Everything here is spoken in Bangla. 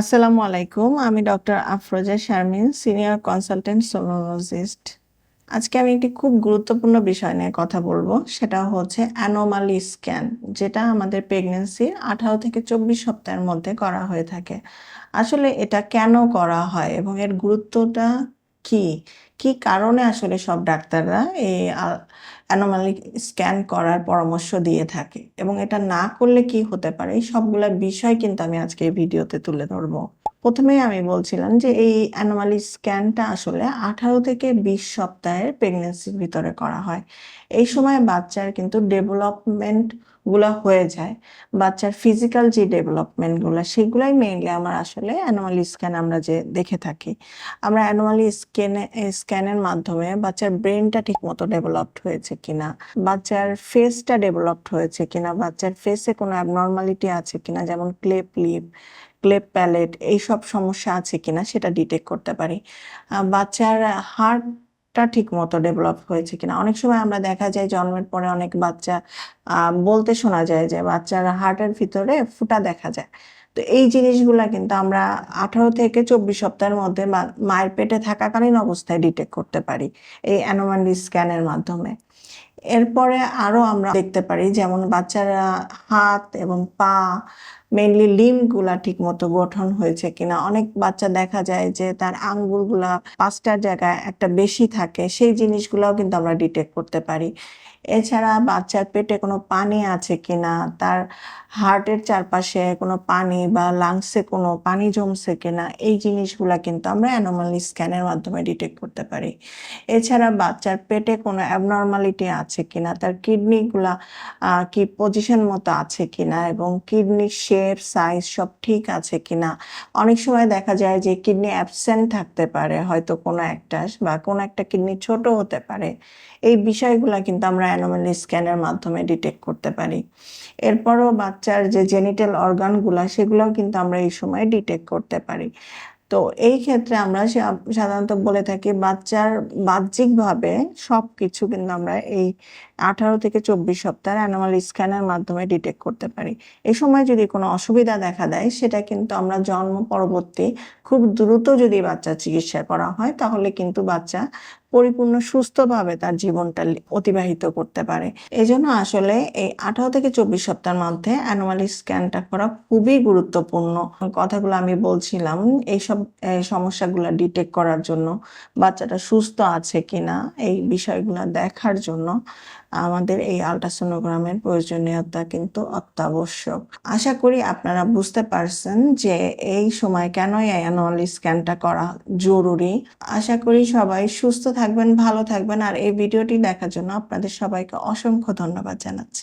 আসসালামু আলাইকুম, আমি doctor Afroza Sharmin, senior consultant sonologist আজকে আমি একটি খুব গুরুত্বপূর্ণ বিষয় নিয়ে কথা বলব, সেটা হচ্ছে অ্যানোমালি স্ক্যান, যেটা আমাদের প্রেগনেন্সির আঠারো থেকে চব্বিশ সপ্তাহের মধ্যে করা হয়ে থাকে। আসলে এটা কেন করা হয় এবং এর গুরুত্বটা কি? কি কারণে আসলে সব ডাক্তাররা এই অ্যানোমালি স্ক্যান করার পরামর্শ দিয়ে থাকে? এবং এটা না করলে কি হতে পারে? এই সবগুলা বিষয় কিন্তু আমি আজকে এই ভিডিওতে তুলে ধরবো। প্রথমেই আমি বলছিলাম যে এই অ্যানোমালি স্ক্যানটা আসলে আঠারো থেকে বিশ সপ্তাহের প্রেগনেন্সির ভিতরে করা হয়। এই সময় বাচ্চার কিন্তু ডেভেলপমেন্টগুলা হয়ে যায়। বাচ্চার ফিজিক্যাল যে ডেভেলপমেন্টগুলো সেগুলাই মেইনলি আমার আসলে অ্যানোমালি স্ক্যান আমরা যে দেখে থাকি। আমরা অ্যানোমালি স্ক্যানে স্ক্যানের মাধ্যমে বাচ্চার ব্রেনটা ঠিকমতো ডেভেলপড হয়েছে কিনা বাচ্চার ফেসটা ডেভেলপড হয়েছে কিনা বাচ্চার ফেসে কোনো অ্যাবনর্মালিটি আছে কিনা যেমন ক্লেপ লিপ ক্লেপ প্যালেট এইসব সমস্যা আছে কিনা সেটা ডিটেক্ট করতে পারি। বাচ্চার হার্ট ঠিক মতো ডেভেলপ হয়েছে কিনা? অনেক সময় আমরা দেখা যায় জন্মের পরে অনেক বাচ্চা বলতে শোনা যায় যে বাচ্চার হার্টের ভিতরে ফুটা দেখা যায়। তো এই জিনিসগুলা কিন্তু আমরা আঠারো থেকে চব্বিশ সপ্তাহের মধ্যে মায়ের পেটে থাকাকালীন অবস্থায় ডিটেক্ট করতে পারি এই অ্যানোমালি স্ক্যানের মাধ্যমে। এরপরে আরও আমরা দেখতে পারি যেমন বাচ্চারা হাত এবং পা মেইনলি লিম্বগুলা ঠিক মতো গঠন হয়েছে কিনা। অনেক বাচ্চা দেখা যায় যে তার আঙ্গুলগুলা পাঁচটার জায়গায় একটা বেশি থাকে, সেই জিনিসগুলাও কিন্তু আমরা ডিটেক্ট করতে পারি। এছাড়া বাচ্চার পেটে কোনো পানি আছে কিনা, তার হার্টের চারপাশে কোনো পানি বা লাংসে কোনো পানি জমছে কিনা, এই জিনিসগুলা কিন্তু আমরা অ্যানোমালি স্ক্যানের মাধ্যমে ডিটেক্ট করতে পারি। এছাড়া বাচ্চার পেটে কোনো অ্যাবনর্মালিটি আছে কিনা, তার কিডনিগুলা কি পজিশন মতো আছে কিনা এবং কিডনির শেপ সাইজ সব ঠিক আছে কিনা? অনেক সময় দেখা যায় যে কিডনি অ্যাবসেন্ট থাকতে পারে, হয়তো কোনো একটা বা কোনো একটা কিডনি ছোট হতে পারে। এই বিষয়গুলো কিন্তু আমরা অ্যানোমালি স্ক্যানের মাধ্যমে ডিটেক্ট করতে পারি। এরপরও বাচ্চার যে জেনিটাল অর্গানগুলো সেগুলোও কিন্তু আমরা এই সময় ডিটেক্ট করতে পারি। তো এই ক্ষেত্রে আমরা সাধারণত বলে থাকি বাচ্চার বাহ্যিকভাবে সব কিছু কিন্তু আমরা এই আঠারো থেকে চব্বিশ সপ্তাহের অ্যানোমাল স্ক্যানের মাধ্যমে ডিটেক্ট করতে পারি। এই সময় যদি কোনো অসুবিধা দেখা দেয়, সেটা কিন্তু আমরা জন্ম পরবর্তী খুব দ্রুত যদি বাচ্চা চিকিৎসা করা হয়, তাহলে কিন্তু বাচ্চা পরিপূর্ণ সুস্থভাবে তার জীবনটা অতিবাহিত করতে পারে। এজন্য আসলে এই আঠারো থেকে চব্বিশ সপ্তাহের মধ্যে অ্যানোমালি স্ক্যানটা করা খুবই গুরুত্বপূর্ণ। কথাগুলো আমি বলছিলাম, এইসব, এই সমস্যাগুলো ডিটেক্ট করার জন্য বাচ্চাটা সুস্থ আছে কিনা, এই বিষয়গুলো দেখার জন্য। আমাদের এই আল্ট্রাসোনোগ্রামের প্রয়োজনীয়তা কিন্তু অত্যাবশ্যক। আশা করি আপনারা বুঝতে পারছেন যে এই সময় কেন এই অ্যানুয়াল স্ক্যানটা করা জরুরি। আশা করি সবাই সুস্থ থাকবেন, ভালো থাকবেন, আর এই ভিডিওটি দেখার জন্য আপনাদের সবাইকে অসংখ্য ধন্যবাদ জানাচ্ছি।